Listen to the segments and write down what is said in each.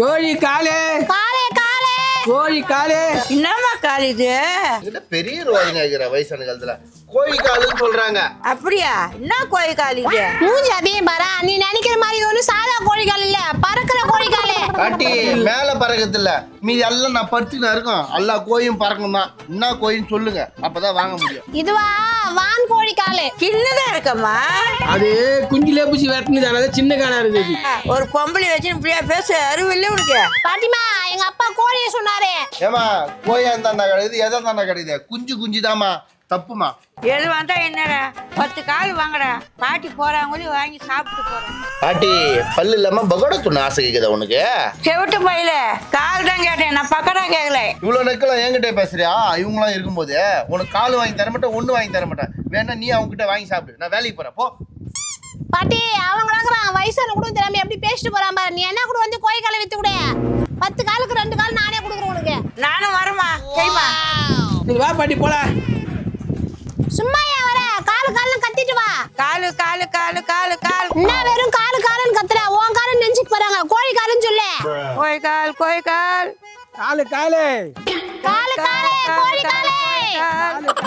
கோழி காலே. காலே காலே. கோழி காலே. என்னம்மா கால் இது? பெரிய ரோஜனை இருக்கிற வயசான காலத்துல கோழி காலுன்னு சொல்றாங்க. அப்படியா? என்ன கோழி கால் இது? மூஞ்சி அதே பாரா நீ நினைக்கிற மாதிரி ஒன்றும் சாதா கோழிக்கால் இல்ல பறக்கிற கோழிக்காலு காட்டி மேல பறக்கிறது இல்ல. மீதி எல்லாம் நான் படுத்துக்கிட்டு இருக்கோம். எல்லா கோயும் பறக்கும் தான் என்ன கோயின்னு சொல்லுங்க. அப்பதான் வாங்க முடியும். இதுவா? வான் கோழிக்காலு சின்னதா இருக்கம்மா. அது குஞ்சிலே பூச்சி வெட்டினது அதனால சின்ன காலா இருக்குது. ஒரு பொம்பளை வச்சு இப்படியா பேச அறிவில்லை உனக்கு. பாட்டிமா எங்க அப்பா கோழியை சொன்னாரு. ஏமா கோயா இருந்தா கிடையாது எதா தாண்டா கிடையாது குஞ்சு குஞ்சு தாமா தப்புமா? எது வந்தா என்னடா? பத்து கால் வாங்கடா. பாட்டி போறாங்க வாங்கி சாப்பிட்டு போறேன் பாட்டி பல்லு இல்லாம பகோடா துண்ணு ஆசை கேக்குதா உனக்கு? செவிட்டு பையில. கால் தான் கேட்டேன். நான் பக்கடா கேட்கல இவ்வளவு நெக்கலாம் என்கிட்ட பேசுறியா? இவங்களாம் இருக்கும்போது உனக்கு கால் வாங்கி தர மாட்டேன் ஒண்ணு வாங்கி தர மாட்டேன். வேணா நீ அவங்க கிட்ட வாங்கி சாப்பிடு. நான் வேலைக்கு போறேன். போ. பாட்டி அவங்களாங்கிறான் வயசான கூட தெரியாம எப்படி பேசிட்டு போறான் பாரு. நீ என்ன கூட வந்து கோழிக்காலை வித்து கூட. பத்து காலுக்கு ரெண்டு கால் நானே கொடுக்குறேன் உனக்கு. நானும் வரமா சரிம்மா. சரி வா பாட்டி போலாம். சும்மா ஏன் வர? காலு கால்னு கத்திட்டு வா. காலு காலு காலு காலு கால். என்ன வெறும் காலு காலுன்னு கத்துற? உன் காலு நினைச்சுட்டு போறாங்க. கோழி காலுன்னு சொல்லு. கோழி கால் கோழி கால். காலு காலே. காலு காலே கோழி காலே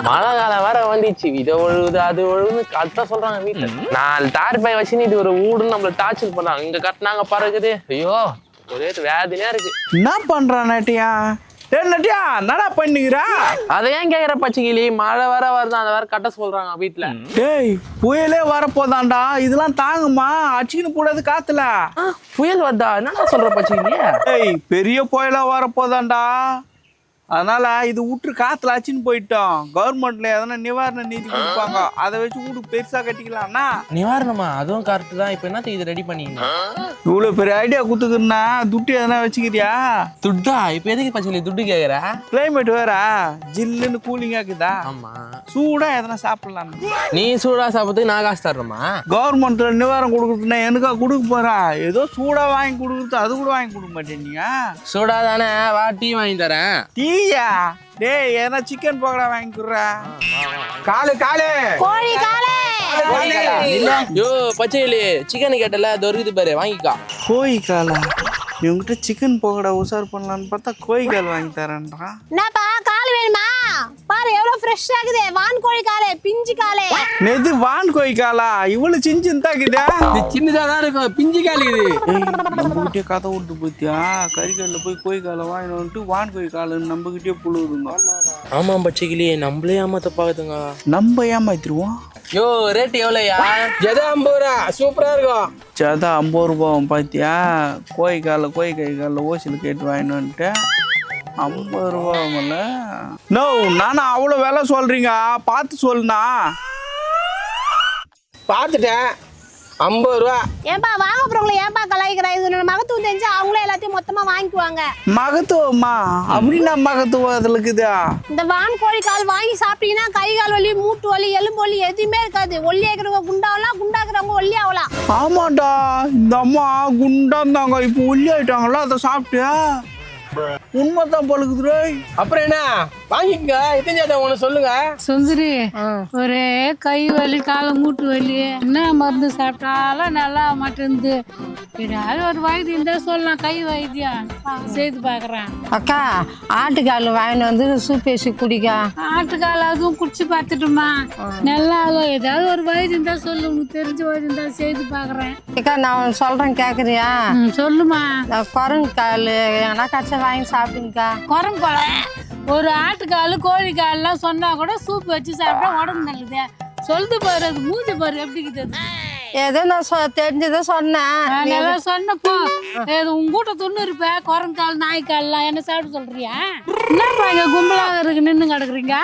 மழை காலம் வேற வந்துச்சு. இதை ஒழுகுது அது ஒழுகுது கரெக்டா சொல்றாங்க வீட்டுல நாலு தார் பை வச்சு நீ ஒரு வீடுன்னு நம்மள டார்ச்சர் பண்ணாங்க. இங்க கட்டினாங்க பறக்குது ஐயோ ஒரே வேதனையா இருக்கு. என்ன பண்றான் நட்டியா? டேய் நட்டியா என்னடா பண்ணிக்கிறா? அதை ஏன் கேக்குற பச்சைக்கிளி? மழை வேற வருது அதை வேற கட்ட சொல்றாங்க வீட்டுல டேய் புயலே வரப்போதான்டா. இதெல்லாம் தாங்குமா? அடிச்சுக்கின்னு கூடாது காத்துல. புயல் வருதா? என்னடா சொல்ற பச்சைக்கிளி டேய் பெரிய புயலா வரப்போதான்டா. அதனால இது விட்டு காத்துல அச்சின்னு போயிட்டோம். கவர்மெண்ட்ல எதனா நிவாரண நிதி கொடுப்பாங்க. அதை வச்சு வீடு பெருசா கட்டிக்கலாம்னா? நிவாரணமா? அதுவும் கரெக்ட் தான். இப்ப என்னத்துக்கு இது ரெடி பண்ணீங்க? இவ்வளவு பெரிய ஐடியா குத்துக்குன்னா துட்டு எதனா வச்சுக்கிறியா? துட்டா? இப்ப எதுக்கு பச்சைக்கிளி துட்டு கேக்குற? கிளைமேட் வேற. ஜில்லுன்னு கூலிங்கா இருக்குதா ஆமா. சூடா எதனா சாப்பிடலாம். நீ சூடா சாப்பிட்றதுக்கு நான் காசு தரணுமா? கவர்மெண்ட்ல நிவாரணம் கொடுக்குறதுனா எனக்கா கொடுக்க போறா? ஏதோ சூடா வாங்கி கொடுக்குறது அது கூட வாங்கி கொடுக்க மாட்டேங்க சூடா தானே வா டீ வாங்கி தரேன். டீயா டேய் எதனா சிக்கன் பக்கோடா வாங்கி கொடுறா. காலு காலே. கோழி காலே. யோ பச்சைக்கிளி சிக்கன் கேட்டல தொருக்குது பாரு வாங்கிக்கா. கோழி காலா? இவங்ககிட்ட சிக்கன் பக்கோடா உசார் பண்ணலான்னு பார்த்தா கோழி கால் வாங்கி தரேன்றான் என்னப்பா கால் வேணுமா? பாரு எவ்வளவு ஃப்ரெஷ்ஷா இருக்குது. வான் கோழி காலே பிஞ்சு காலே. நெது வான் கோழி காலா இவ்வளவு சின்ன சின்னதாக்குதா இது சின்னதா தான் இருக்கும். பிஞ்சு காலு இது நம்மகிட்டே கதை விட்டு போத்தியா கறிக்கல்ல போய் கோழி காலை வாங்கிட்டு வந்துட்டு வான் கோழி காலுன்னு நம்மகிட்டே புழுவுதுங்க ஆமா பச்சைக்கிளி. நம்மளே ஏமாத்த பாக்குதுங்க. நம்ம ஏமாத்திருவோம் யோ ரேட் எவ்வளோயா ஜெதா ஐம்பது ரூபா? சூப்பரா இருக்கும். சதா ஐம்பது ரூபாவும் பார்த்தியா கோழி காலை கோழி கை காலில் ஓசியில் கேட்டு வாங்கிட்டு வந்துட்டு ஐம்பது ரூபாவில் நோ நானும் அவ்வளோ விலை சொல்கிறீங்க பார்த்து சொல்லுண்ணா. பார்த்துட்டேன். ஐம்பது ரூபா. ஏன்பா வாங்க போறவங்களை ஏன்பா கலாய்க்கிறா? இது மகத்துவம் தெரிஞ்சு எல்லாத்தையும் மொத்தமா வாங்கிக்குவாங்க. மகத்துவமா? அப்படின்னா மகத்துவம் அதில் இருக்குதா இந்த வான் கோழி கால் வாங்கி சாப்பிட்டீங்கன்னா கை கால் வலி மூட்டு வலி எலும்பு வலி எதுவுமே இருக்காது. ஒல்லி ஆகிறவங்க குண்டாகலாம் குண்டாக்குறவங்க ஒல்லி ஆகலாம் ஆமாண்டா இந்த அம்மா குண்டா இருந்தாங்க. இப்போ ஒல்லி ஆயிட்டாங்களா? அதை சாப்பிட்டியா உண்மைதான் பழுக்குதுரே அப்புறம் என்ன? வாங்கிக்கங்க. எத்தனை ஒன்று சொல்லுங்க. சுந்தரி ஒரே கை வலி காலை மூட்டு வலி. என்ன மருந்து சாப்பிட்டாலும் நல்லா மாட்டேங்குது ஏதாவது ஒரு வைத்தியம் இருந்தால் சொல்லலாம். கை வைத்தியம். செய்து பார்க்குறேன். அக்கா ஆட்டுக்கால் வாங்கிட்டு வந்து சூப் பேசி குடிக்கா. ஆட்டுக்கால் அதுவும் குடிச்சு பார்த்துட்டுமா. நல்லா ஏதாவது ஒரு வைத்தியம் இருந்தால் சொல்லு. உனக்கு தெரிஞ்ச வைத்தியம் இருந்தால் செய்து பார்க்குறேன். அக்கா நான் சொல்கிறேன் கேட்குறியா சொல்லுமா. நான் குரங்கு கால் எங்கன்னா கச்சா வாங்கி சாப்பிடுங்கக்கா. குரங்குழம் ஒரு ஆட்டுக்கால் கோழிக்கால்லாம் சொன்னா கூட சூப் வச்சு சாப்பிட்டா உடம்பு நல்லது. சொல்லுது பாரு அது மூஞ்சி பாரு எப்படி இருக்குது. ஏதோ நான் தெரிஞ்சதை சொன்னேன். சொன்னப்போ இது உங்க கூட்ட துண்ணு இருப்ப குரங்கால் நாய்க்கால்லாம் என்ன சாப்பிட சொல்றியா? என்னப்பா இங்க கும்பலாக இருக்கு நின்று கிடக்குறீங்க?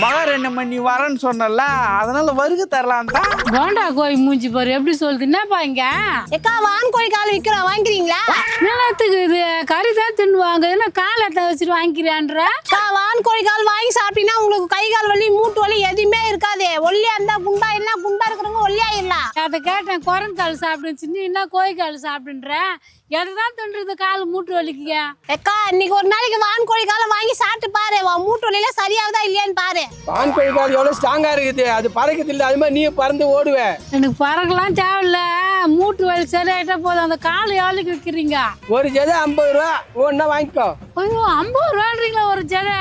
மகாரண்யம்மா நீ வரேன்னு சொன்னல அதனால வருகை தரலாம் தான். போண்டா கோய் மூஞ்சி பாரு எப்படி சொல்லுது? என்னப்பா இங்க? ஏக்கா வான் கோழி கால் விற்கிறோம் வாங்கிக்கிறீங்களா? நிலத்துக்கு இது கறி தான் தின்னு வாங்க என்ன காலை எத்த வச்சுட்டு வாங்கிக்கிறான்ற வான் கோழி கால் வாங்கி சாப்பிட்டீங்கன்னா அதை கேட்டேன் குரங்கால் சாப்பிடுச்சு நீ என்ன கோழிக்கால் சாப்பிடுன்ற? எதுதான் தோன்றது கால் மூட்டு வலிக்குங்க? அக்கா இன்னைக்கு ஒரு நாளைக்கு வான் கோழி காலை வாங்கி சாப்பிட்டு பாரு. உன் மூட்டு வலியில சரியாகுதா இல்லையான்னு பாரு. பான் கோழி கால் எவ்வளவு ஸ்ட்ராங்கா இருக்குது? அது பறக்கிறது இல்லை அது மாதிரி நீ பறந்து ஓடுவே. எனக்கு பறக்கலாம் தேவையில்ல. மூட்டு வலி சரியாயிட்டா போதும். அந்த கால் எவ்வளோக்கு விற்கிறீங்க ஒரு ஜதை ஐம்பது ரூபா. ஒன்னா வாங்கிக்கோ. ஐயோ ஐம்பது ரூபான்றீங்களா ஒரு ஜடை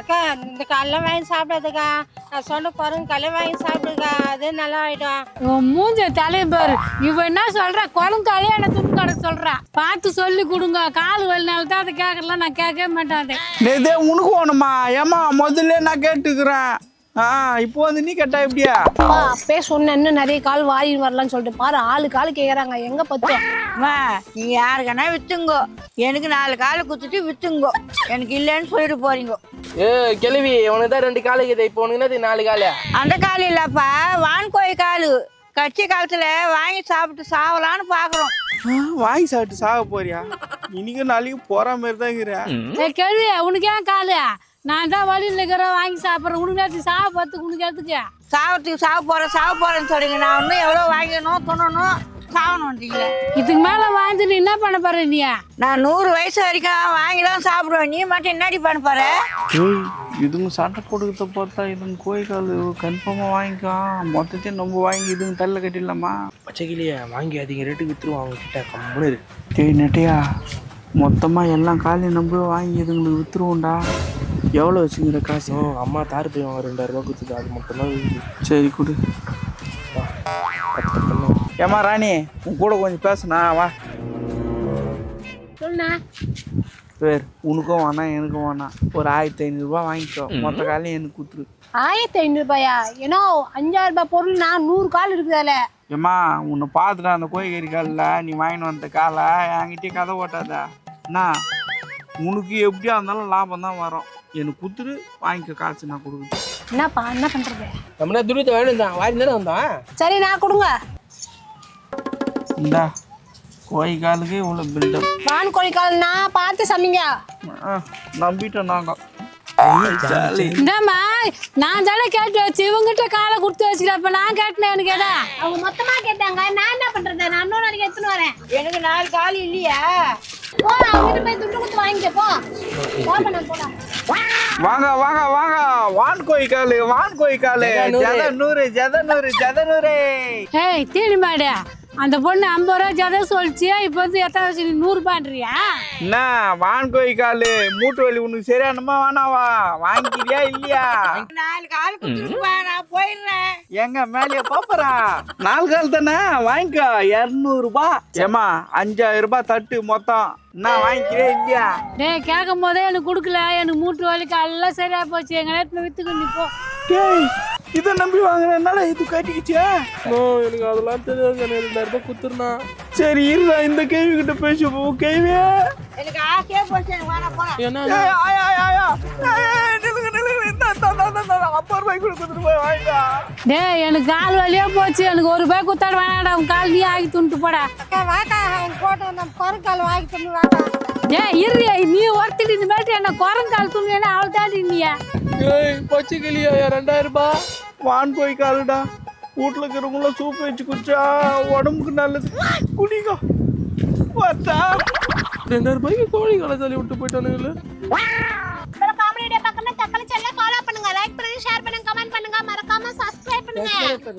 அக்கா இந்த காலெல்லாம் வாங்கி சாப்பிடாதுக்கா. நான் சொன்ன குரங்கு காலையே வாங்கி சாப்பிடுக்கா அது நல்லா ஆயிடும் உன் மூஞ்ச இவ என்ன சொல்றா? குரங்காலே என்ன துணி கடை சொல்றா. பார்த்து சொல்லி கொடுங்க. கால் வலினால தான் அதை கேட்கலாம் நான் கேட்கவே மாட்டேன் அதை. இதே உனக்கு வேணுமா? ஏமா முதல்ல நான் கேட்டுக்கிறேன். ஆ இப்போ வந்து நீ கேட்டா எப்படியா? அப்பா அப்பே சொன்ன இன்னும் நிறைய கால் வாரி வரலாம்னு சொல்லிட்டு. பாரு ஆளு காலு கேக்குறாங்க. எங்க பத்து அம்மா நீங்க யாருக்கனா வித்துங்கோ. எனக்கு நாலு காலை குத்துட்டு வித்துங்கோ. எனக்கு இல்லைன்னு சொல்லிட்டு போறீங்க. ஏ கிழவி உனக்கு தான் ரெண்டு காலு இருக்குது. இப்போ உனக்கு என்னது நாலு காலு? அந்த கால் இல்லப்பா வான்கோழி காலு. கட்சி காலத்துல வாங்கி சாப்பிட்டு சாவலான்னு பாக்குறோம். வாங்கி சாப்பிட்டு சாக போறியா? இன்னைக்கு நாளைக்கு போற மாதிரி தான் இருக்கிறேன் ஏய் கேள்வி உனக்கு ஏன் காலு? நான் தான் வழியில் இருக்கிறேன் வாங்கி சாப்பிட்றேன். உனக்கு சாவ பார்த்து உனக்கு சாவத்துக்கு சாவ போறேன் சாவ போறேன்னு சொல்றீங்க. நான் இன்னும் எவ்வளவு வாங்கணும் துண்ணணும் சாவணுன்றீங்களே இதுக்கு மேலே வாங்கி நீ என்ன பண்ண போற நீ? நான் நூறு வயசு வரைக்கும் வாங்கி தான் சாப்பிடுவேன். நீ மட்டும் என்னடி பண்ண போற? இதுங்க சண்டை கொடுக்கறத பார்த்தா இதுங்க கோழிக்கால் கன்ஃபார்மாக வாங்கிக்கோ. மொத்தத்தையும் நம்ம வாங்கி இதுங்க தள்ள கட்டிடலாமா? பச்சைக்கிளியே வாங்கி அதிக ரேட்டுக்கு வித்துருவோம் அவங்க கிட்ட கம்முன்னு இருக்கு டேய் நெட்டையா மொத்தமாக எல்லாம் காலையும் நம்ம வாங்கி இதுங்களுக்கு விற்றுருவோம்டா எவ்வளோ வச்சுங்கிற காசு? அம்மா தார் போய் வாங்க ரெண்டாயிரம் ரூபாய் கொடுத்துட்டு அது மட்டும்தான். சரி கொடு. ஏமா ராணி உன் கூட கொஞ்சம் பேசுனா வா. பேர் உனக்கும் வேணாம் எனக்கும் வேணாம். ஒரு ஆயிரத்தி ஐநூறுரூவா வாங்கிக்கோ. மொத்த காலையும் எனக்கு கொடுத்துரு. ஆயிரத்தி ஐநூறு ரூபாயா? ஏன்னா அஞ்சாயிரம் ரூபாய் பொருள் நான் நூறு கால் இருக்குது அதுல. ஏம்மா உன்னை பார்த்துட்டு அந்த கோழிக்கறி காலில் நீ வாங்கிட்டு வந்த காலை என்கிட்டயே கதை ஓட்டாத. என்ன உனக்கு எப்படியா இருந்தாலும் லாபம் தான் வரும். எனக்கு கொடுத்துரு வாங்கிக்க காசு நான் கொடுக்குறேன். என்னப்பா என்ன பண்றது? நம்ம என்ன துருவத்தை வேணும் தான் வாரி தானே வந்தோம் சரி நான் கொடுங்க. இந்தா கோழி காலுக்கு இவ்வளோ பில்டப் வான் கோழி கால் நான் பார்த்து சமைங்க நம்பிட்டோம் நாங்கள் இந்தாம்மா நான் தானே கேட்டு வச்சு இவங்கிட்ட காலை கொடுத்து வச்சுக்கிறப்ப நான் கேட்டேன் எனக்கு எதா? அவங்க மொத்தமா கேட்டாங்க. நான் என்ன பண்றது? நான் இன்னொரு நாளைக்கு எடுத்துன்னு வரேன். எனக்கு நாலு கால் இல்லையா. வாங்க வாங்க வாங்க. வான் கோழி காலு வான் கோழி காலு. ஜத நூறு ஜத நூறு ஜத நூறு ஏய் தீனி மாடு. அந்த பொண்ணு ஐம்பது ரூபா ஜதை சொல்லிச்சு இப்போ வந்து எத்தனை வச்சு நீ நூறுபான்றியா என்ன வான் கோழி காலு மூட்டு வலி உனக்கு சரியானமா வேணாவா வாங்கிக்கிறியா இல்லையா? நாலு கால் குத்துருப்பா நான் போயிடுறேன். எங்க மேலேயே பாப்பறா? நாலு கால் தானே? வாங்கிக்கோ இரநூறுபா. ஏமா அஞ்சாயிரம் ரூபாய் தட்டு மொத்தம். என்ன வாங்கிக்கிறே இல்லையா? டேய் கேட்கும் போதே எனக்கு கொடுக்கல. எனக்கு மூட்டு வலி எல்லாம் சரியா போச்சு. எங்க நேரத்துல வித்துக்கு நீ போ. டேய் இதை நம்பி வாங்குறதுனால இது கட்டிக்கிச்சே எனக்கு அதெல்லாம் தெரியாது ரெண்டாயிரம் ரூபாய் கொடுத்துருந்தா சரி இருடா இந்த கேள்வி கிட்ட பேசி போ கேள்வியே எனக்கு ஆசையா போச்சு எனக்கு போலாம் என்ன ஆயா, ஆயா, ஆயா. இந்தா, ரூபாய் கூட போய் வாங்கிக்கோ. டேய் எனக்கு கால் வலியா போச்சு. எனக்கு ஒரு ரூபாய் குத்தாடு வேணாடா உன் கால் நீ ஆகி துண்டு போடா. வாக்கா அவன் போட்டு நம்ம வாங்கி வாக்கா. டேய் இரு நீ ஒருத்திட்டு இந்த மாதிரி என்ன குரங்கால் துணியா அவள் தாண்டி நீயா. ஏய் பச்சைக்கிளியா ரெண்டாயிரம் ரூபாய்? வான் போய் காலுடா வீட்டில் இருக்கிறவங்களும் சூப் வச்சு குடிச்சா உடம்புக்கு நல்லது. குடிங்க. பார்த்தா. ரெண்டாயிரம் ரூபாய்க்கு கோழி காலை தள்ளி விட்டு போயிட்டானுங்களே பண்ணுங்க. லைக் பண்ணுங்க ஷேர் பண்ணுங்க கமெண்ட் பண்ணுங்க. மறக்காம சப்ஸ்கிரைப் பண்ணுங்க.